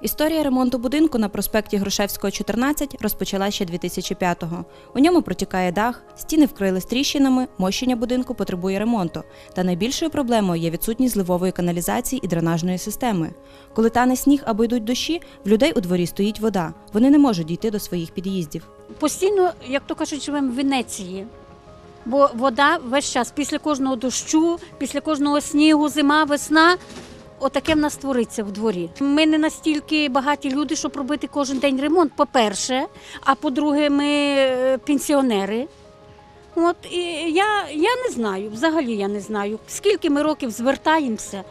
Історія ремонту будинку на проспекті Грушевського, 14 розпочала ще 2005-го. У ньому протікає дах, стіни вкрили тріщинами, мощення будинку потребує ремонту. Та найбільшою проблемою є відсутність зливової каналізації і дренажної системи. Коли тане сніг або йдуть дощі, в людей у дворі стоїть вода. Вони не можуть дійти до своїх під'їздів. Постійно, як то кажуть, живемо в Венеції. Бо вода весь час після кожного дощу, після кожного снігу, зима, весна. Отаке в нас твориться в дворі. Ми не настільки багаті люди, щоб робити кожен день ремонт, по-перше, а по-друге, ми е, пенсіонери. От і я, я не знаю, взагалі я не знаю, скільки ми років звертаємося.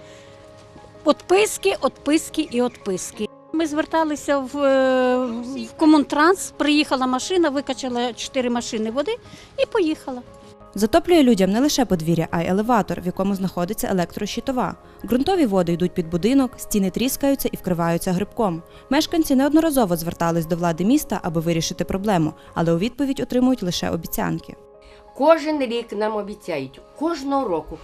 Отписки, отписки і отписки. Ми зверталися в, е, в комунтранс, приїхала машина, викачала чотири машини води і поїхала. Затоплює людям не лише подвір'я, а й елеватор, в якому знаходиться електрощитова. Ґрунтові води йдуть під будинок, стіни тріскаються і вкриваються грибком. Мешканці неодноразово звертались до влади міста, аби вирішити проблему, але у відповідь отримують лише обіцянки. Кожен рік нам обіцяють, кожного року.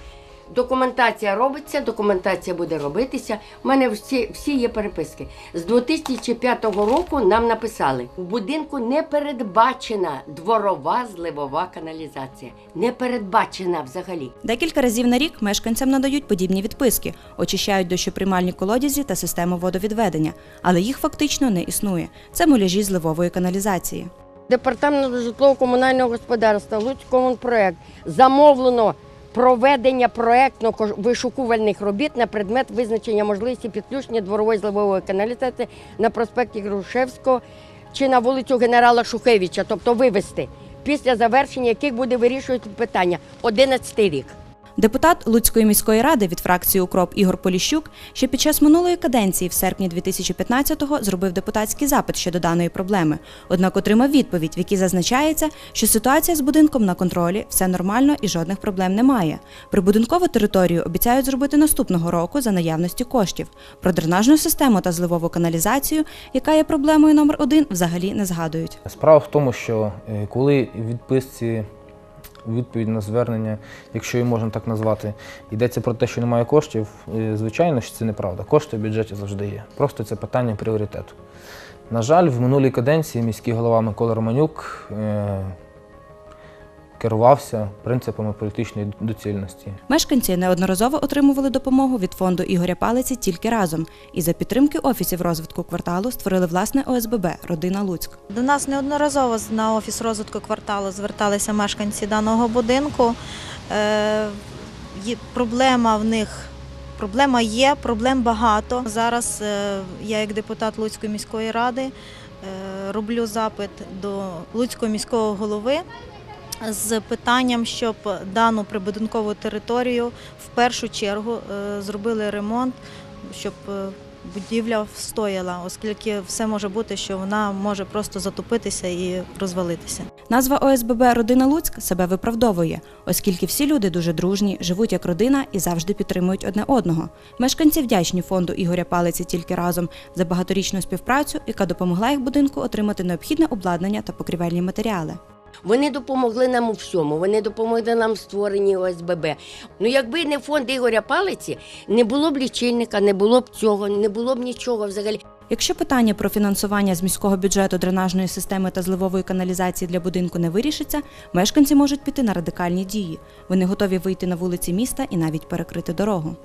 Документація робиться, документація буде робитися. У мене всі, всі є переписки. З 2005 року нам написали: у будинку не передбачена дворова зливова каналізація. Не передбачена взагалі. Декілька разів на рік мешканцям надають подібні відписки, очищають дощоприймальні колодязі та систему водовідведення, але їх фактично не існує. Це муляжі зливової каналізації. Департамент житлово-комунального господарства Луцькомунпроект замовлено проведення проектно-вишукувальних робіт на предмет визначення можливості підключення дворової зливової каналізації на проспекті Грушевського чи на вулицю генерала Шухевича, тобто вивести, після завершення яких буде вирішувати питання 11 рік. Депутат Луцької міської ради від фракції Укроп Ігор Поліщук ще під час минулої каденції, в серпні 2015-го, зробив депутатський запит щодо даної проблеми. Однак отримав відповідь, в якій зазначається, що ситуація з будинком на контролі, все нормально і жодних проблем немає. Прибудинкову територію обіцяють зробити наступного року за наявності коштів. Про дренажну систему та зливову каналізацію, яка є проблемою номер один, взагалі не згадують. Справа в тому, що е, коли відписці відповідь на звернення, якщо її можна так назвати, йдеться про те, що немає коштів, звичайно, що це неправда. Кошти в бюджеті завжди є. Просто це питання пріоритету. На жаль, в минулій каденції міський голова Микола Романюк е, керувався принципами політичної доцільності. Мешканці неодноразово отримували допомогу від фонду Ігоря Палиці тільки разом. І за підтримки офісів розвитку кварталу створили власне ОСББ Родина Луцьк. До нас неодноразово з- на офіс розвитку кварталу зверталися мешканці даного будинку. Е, Проблема в них. Проблема є, проблем багато. Зараз е, я, як депутат Луцької міської ради, е, роблю запит до Луцького міського голови з питанням, щоб дану прибудинкову територію в першу чергу е, зробили ремонт, щоб е, будівля встояла, оскільки все може бути, що вона може просто затопитися і розвалитися. Назва ОСББ Родина Луцьк себе виправдовує, оскільки всі люди дуже дружні, живуть як родина і завжди підтримують одне одного. Мешканці вдячні фонду Ігоря Палиці тільки разом за багаторічну співпрацю, яка допомогла їх будинку отримати необхідне обладнання та покрівельні матеріали. Вони допомогли нам у всьому. Вони допомогли нам в створенні ОСББ. Ну, якби не фонд Ігоря Палиці, не було б лічильника, не було б цього, не було б нічого взагалі. Якщо питання про фінансування з міського бюджету дренажної системи та зливової каналізації для будинку не вирішиться, мешканці можуть піти на радикальні дії. Вони готові вийти на вулиці міста і навіть перекрити дорогу.